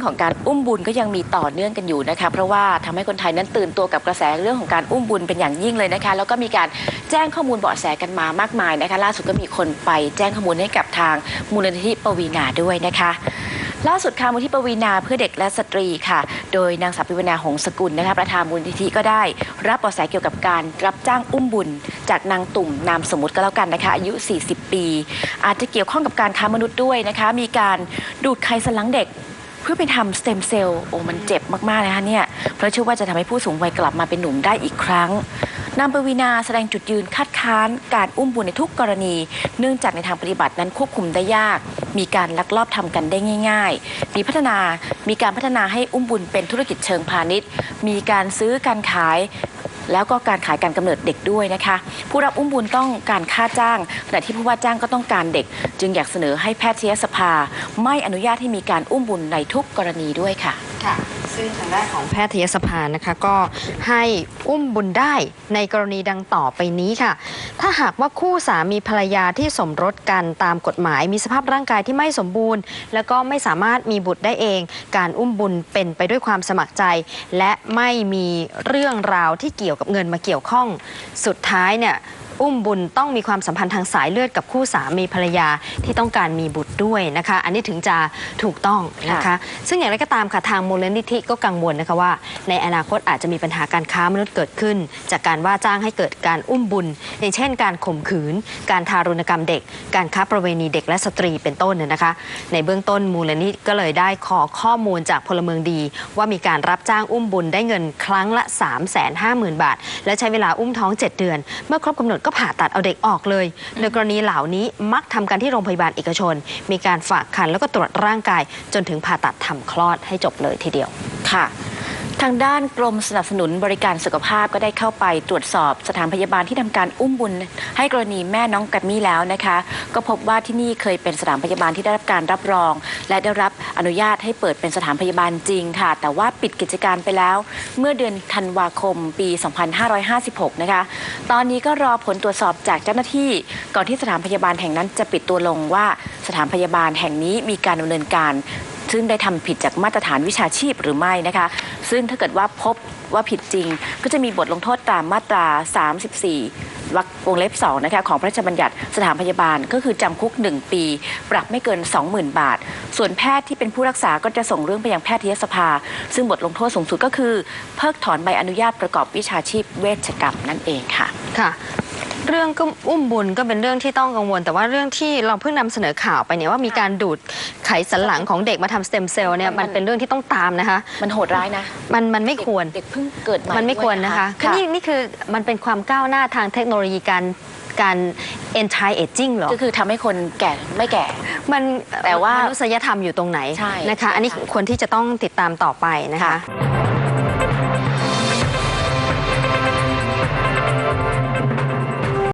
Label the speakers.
Speaker 1: รื่องของการอุ้มบุญก็ยังมีต่อเนื่องกันอยู่นะคะ เพราะว่าทำให้คนไทยนั้นตื่นตัวกับกระแสเรื่องของการอุ้มบุญเป็นอย่างยิ่งเลยนะคะ แล้วก็มีการแจ้งข้อมูลเบาะแสกันมามากมายนะคะ ล่าสุดก็มีคนไปแจ้งข้อมูลให้กับทางมูลนิธิปวีนาด้วยนะคะล่าสุดค่ะมูลที่ปวีนาเพื่อเด็กและสตรีค่ะ โดยนางสาวปวีนาหงสกุลนะคะประธานมูลนิธิก็ได้ รับเบาะแสเกี่ยวกับการรับจ้างอุ้มบุญ จากนางตุ่มนามสมมติก็แล้วกันนะคะอายุ 40 ปี อาจจะเกี่ยวข้องกับการค้ามนุษย์ด้วยนะคะ มีการดูดไขสันหลังเด็ก เพื่อไปทำสเต็มเซลล์โอ้มันเจ็บมากๆนะคะเนี่ยเพราะเชื่อว่าจะทำให้ผู้สูงวัยกลับมาเป็นหนุ่มได้อีกครั้งนางปวีนาแสดงจุดยืนคัดค้านการอุ้มบุญในทุกกรณี เนื่องจากในทางปฏิบัตินั้นควบคุมได้ยาก มีการลักลอบทำกันได้ง่าย ๆ มีพัฒนามีการพัฒนาให้อุ้มบุญเป็นธุรกิจเชิงพาณิชย์ มีการซื้อการขาย แล้วก็การขายการกำเนิดเด็กด้วยนะคะ ผู้รับอุ้มบุญต้องการค่าจ้างขณะที่ผู้ว่าจ้างก็ต้องการเด็ก จึงอยากเสนอให้แพทยสภา ไม่อนุญาตให้มีการอุ้มบุญในทุกกรณีด้วยค่ะ
Speaker 2: ค่ะ ซึ่งทางด้านของแพทยสภานะคะก็ให้อุ้มบุญได้ในกรณีดังต่อไปนี้ค่ะ ถ้าหากว่าคู่สามีภรรยาที่สมรสกันตามกฎหมาย มีสภาพร่างกายที่ไม่สมบูรณ์ แล้วก็ไม่สามารถมีบุตรได้เอง การอุ้มบุญเป็นไปด้วยความสมัครใจ และไม่มีเรื่องราวที่เกี่ยวกับเงินมาเกี่ยวข้อง สุดท้ายเนี่ย อุ้มบุญต้องมีความสัมพันธ์ทางสายเลือดกับคู่สามีภรรยาที่ต้องการมีบุตรด้วยนะคะ อันนี้ถึงจะถูกต้องนะคะ
Speaker 1: ค่ะ
Speaker 2: ซึ่งอย่างไรก็ตามค่ะทางมูลนิธิก็กังวลนะคะว่า ในอนาคตอาจจะมีปัญหาการค้ามนุษย์เกิดขึ้น จากการว่าจ้างให้เกิดการอุ้มบุญ อย่างเช่น การข่มขืน การทารุณกรรมเด็ก การค้าประเวณีเด็กและสตรีเป็นต้นเนี่ยนะคะ ในเบื้องต้นมูลนิธิก็เลยได้ขอข้อมูลจากพลเมืองดี ว่ามีการรับจ้างอุ้มบุญได้เงินครั้งละ 3 5 0 0 0 0 บาท และใช้เวลาอุ้มท้อง 7 เดือน เมื่อครบกำหนดก็ผ่าตัดเอาเด็กออกเลย โดยกรณีเหล่านี้มักทำกันที่โรงพยาบาลเอกชน มีการฝากคันแล้วก็ตรวจร่างกาย จนถึงผ่าตัดทำคลอดให้จบเลยทีเดียว
Speaker 1: ค่ะ ทางด้านกรมสนับสนุนบริการสุขภาพก็ได้เข้าไปตรวจสอบสถานพยาบาลที่ทำการอุ้มบุญ ให้กรณีแม่น้องกัมมี่แล้วนะคะ ก็พบว่าที่นี่เคยเป็นสถานพยาบาลที่ได้รับการรับรอง และได้รับอนุญาตให้เปิดเป็นสถานพยาบาลจริงค่ะ แต่ว่าปิดกิจการไปแล้ว เมื่อเดือนธันวาคมปี 2556 นะคะ ตอนนี้ก็รอผลตรวจสอบจากเจ้าหน้าที่ ก่อนที่สถานพยาบาลแห่งนั้นจะปิดตัวลงว่าสถานพยาบาลแห่งนี้มีการดำเนินการ ซึ่งได้ทำผิดจากมาตรฐานวิชาชีพหรือไม่นะคะ ซึ่งถ้าเกิดว่าพบว่าผิดจริง ก็จะมีบทลงโทษตามมาตรา 34วรรควงเล็บ2นะคะของพระราชบัญญัติสถานพยาบาลก็คือจำคุก 1 ปี ปรับไม่เกิน 20,000 บาท ส่วนแพทย์ที่เป็นผู้รักษาก็จะส่งเรื่องไปยังแพทยสภา ซึ่งบทลงโทษสูงสุดก็คือ เพิกถอนใบอนุญาตประกอบวิชาชีพเวชกรรมนั่นเองค่ะ
Speaker 2: ค่ะ เรื่องก็อุ้มบุญก็เป็นเรื่องที่ต้องกังวล แต่ว่าเรื่องที่เราเพิ่งนำเสนอข่าวไปเนี่ยว่ามีการดูดไขสันหลังของเด็กมาทำสเต็มเซลล์เนี่ยมันเป็นเรื่องที่ต้องตามนะคะ
Speaker 1: มันโหดร้ายนะ
Speaker 2: มันมันไม่ควร
Speaker 1: เด็กเพิ่งเกิดใหม่
Speaker 2: มันไม่ควรนะคะ
Speaker 1: ด้วย
Speaker 2: คือนี่นี่คือมันเป็นความก้าวหน้าทางเทคโนโลยีการการ anti aging เหรอ
Speaker 1: ก็คือทำให้คนแก่ไม่แก่
Speaker 2: มัน
Speaker 1: แต่ว่าม
Speaker 2: นุษยธรรมอยู่ตรงไหน
Speaker 1: ใช่
Speaker 2: นะคะ อันนี้
Speaker 1: ใช่ค่ะ
Speaker 2: ควรที่จะต้องติดตามต่อไปนะคะ
Speaker 1: ค่ะ